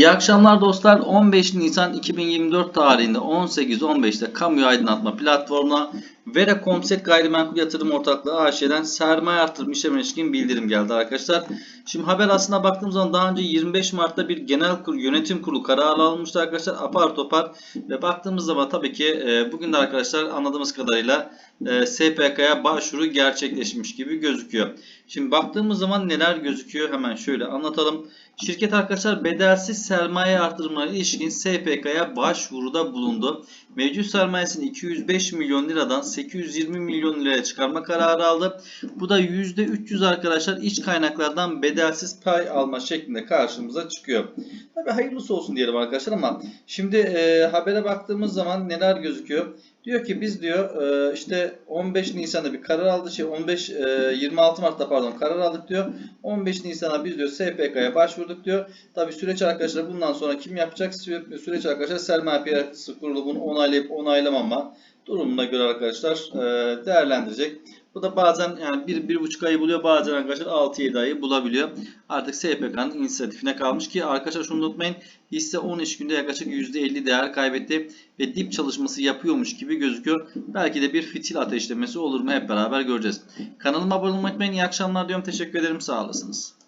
İyi akşamlar dostlar. 15 Nisan 2024 tarihinde 18.15'te kamuya aydınlatma platformuna Vera Komset Gayrimenkul Yatırım Ortaklığı AŞ'den sermaye artırım işleme ilişkin bildirim geldi arkadaşlar. Şimdi haber aslında baktığımız zaman daha önce 25 Mart'ta bir genel kurul yönetim kurulu kararı alınmıştı arkadaşlar. Apar topar ve baktığımız zaman tabii ki e, bugün de arkadaşlar anladığımız kadarıyla e, SPK'ya başvuru gerçekleşmiş gibi gözüküyor. Şimdi baktığımız zaman neler gözüküyor hemen şöyle anlatalım. Şirket arkadaşlar bedelsiz sermaye artırımına ilişkin SPK'ya başvuruda bulundu. Mevcut sermayesini 205 milyon liradan 820 milyon liraya çıkarma kararı aldı. Bu da %300 arkadaşlar iç kaynaklardan bedelsiz pay alma şeklinde karşımıza çıkıyor. Tabii hayırlısı olsun diyelim arkadaşlar ama şimdi e, habere baktığımız zaman neler gözüküyor? Diyor ki biz diyor e, işte 15 Nisan'da bir karar aldı şey 15 e, 26 Mart'ta pardon karar aldık diyor. 15 Nisan'a biz diyor SPK'ya başvurduk diyor. Tabii süreç arkadaşlar bundan sonra kim yapacak? Sü- Süreç arkadaşlar sermaye piyasası kurulu bunu onaylayıp onaylamama durumuna göre arkadaşlar e, değerlendirecek. Bu da bazen yani 1-1,5 ayı buluyor bazen arkadaşlar 6-7 ayı bulabiliyor. Artık SPK'nın inisiyatifine kalmış ki arkadaşlar şunu unutmayın hisse 10 iş günde yaklaşık %50 değer kaybetti ve dip çalışması yapıyormuş gibi gözüküyor. Belki de bir fitil ateşlemesi olur mu hep beraber göreceğiz. Kanalıma abone olmayı unutmayın. İyi akşamlar diyorum. Teşekkür ederim. Sağ olasınız.